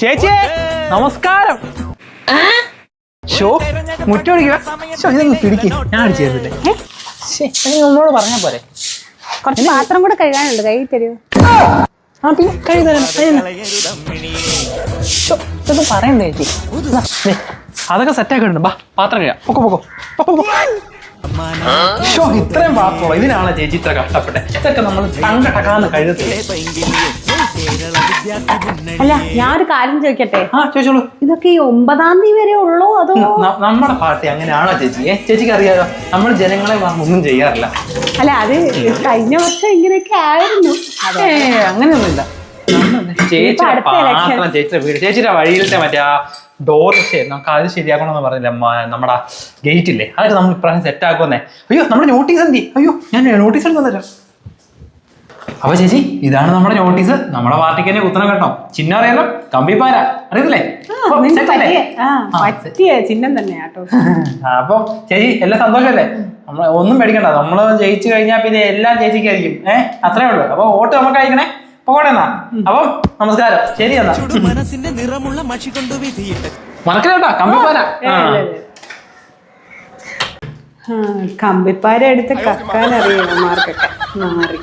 ചേച്ചി നമസ്കാരം. Show മുറ്റോടിക്കുക show ഇതൊന്ന് പിടിക്ക്. ഞാൻ ഒന്നോട് പറഞ്ഞാ പോരെ. കുറച്ച് പാത്രം കൂടെ കഴുകാനുണ്ട്. കൈ തരൂ. ആ പിന്നെ കഴി തരാം ഷോ ഇതൊക്കെ പറയണ്ടേ ചേച്ചി. അതൊക്കെ സെറ്റാക്കിയിട്ടുണ്ട് ബാ പാത്രം കഴിയാം പൊക്കോ, പൊക്കോ. ഷോ ഇത്രയും പാത്രമോ ഇതിനാണ് ചേച്ചി ഇത്ര കഷ്ടപ്പെട്ടെ ഇതൊക്കെ നമ്മൾ കണ്ടടക്കാന്ന് കഴുകത്തില്ലേ അല്ല ഞാനൊരു കാര്യം ചോദിക്കട്ടെ? ആ ചോദിച്ചോളൂ. ഇതൊക്കെ ഈ ഒമ്പതാം തീയതി വരെ ഉള്ളോ അതോ? നമ്മുടെ പാർട്ടി അങ്ങനെയാണോ ചേച്ചി? ചേച്ചിക്ക് അറിയാലോ നമ്മൾ ജനങ്ങളെ ഒന്നും ചെയ്യാറില്ല. അല്ല അത് കഴിഞ്ഞ വർഷം ഇങ്ങനെയൊക്കെ ആയിരുന്നു. അങ്ങനെയൊന്നുമില്ല. ചേച്ചിയുടെ. പാത്രം വീട്. ചേച്ചിയുടെ വഴിയിലത്തെ മറ്റേ ആ ഡോർ നമുക്ക് അത് ശരിയാക്കണമെന്ന് പറഞ്ഞില്ല നമ്മുടെ ഗേറ്റ് ഇല്ലേ? അതൊക്കെ നമ്മൾ ഇപ്രാവശ്യം സെറ്റ് ആക്കുമെന്നേ. അയ്യോ നമ്മുടെ നോട്ടീസ് എന്തി? അയ്യോ ഞാൻ നോട്ടീസ് എടുത്തു തരാം അപ്പൊ ചേച്ചി ഇതാണ് നമ്മുടെ നോട്ടീസ് നമ്മുടെ പാർട്ടിക്ക് തന്നെ കുത്തണം കേട്ടോ. ചിഹ്നം അറിയാലോ? കമ്പിപ്പാര അറിയത്തില്ലേ? ചിഹ്നം അപ്പൊ ചേച്ചി എല്ലാം സന്തോഷമല്ലേ? നമ്മൾ ഒന്നും പേടിക്കണ്ട. നമ്മൾ ജയിച്ചു കഴിഞ്ഞാൽ പിന്നെ എല്ലാം ചേച്ചിക്കായിരിക്കും. ഏഹ് അത്രേ ഉള്ളൂ. അപ്പൊ വോട്ട് നമുക്ക് അയക്കണേ. പോകണേ എന്നാ അപ്പം നമസ്കാരം. ശരി എന്നാ. മനസ്സിന്റെ നിറമുള്ള മഷി കൊണ്ട് വിധിയിട്ട് ഇല്ല, ഇല്ല. ആ, കമ്പിപ്പാര എടുത്ത് കക്കാൻ അറിയാം മാർക്കൊക്കെ മാറി.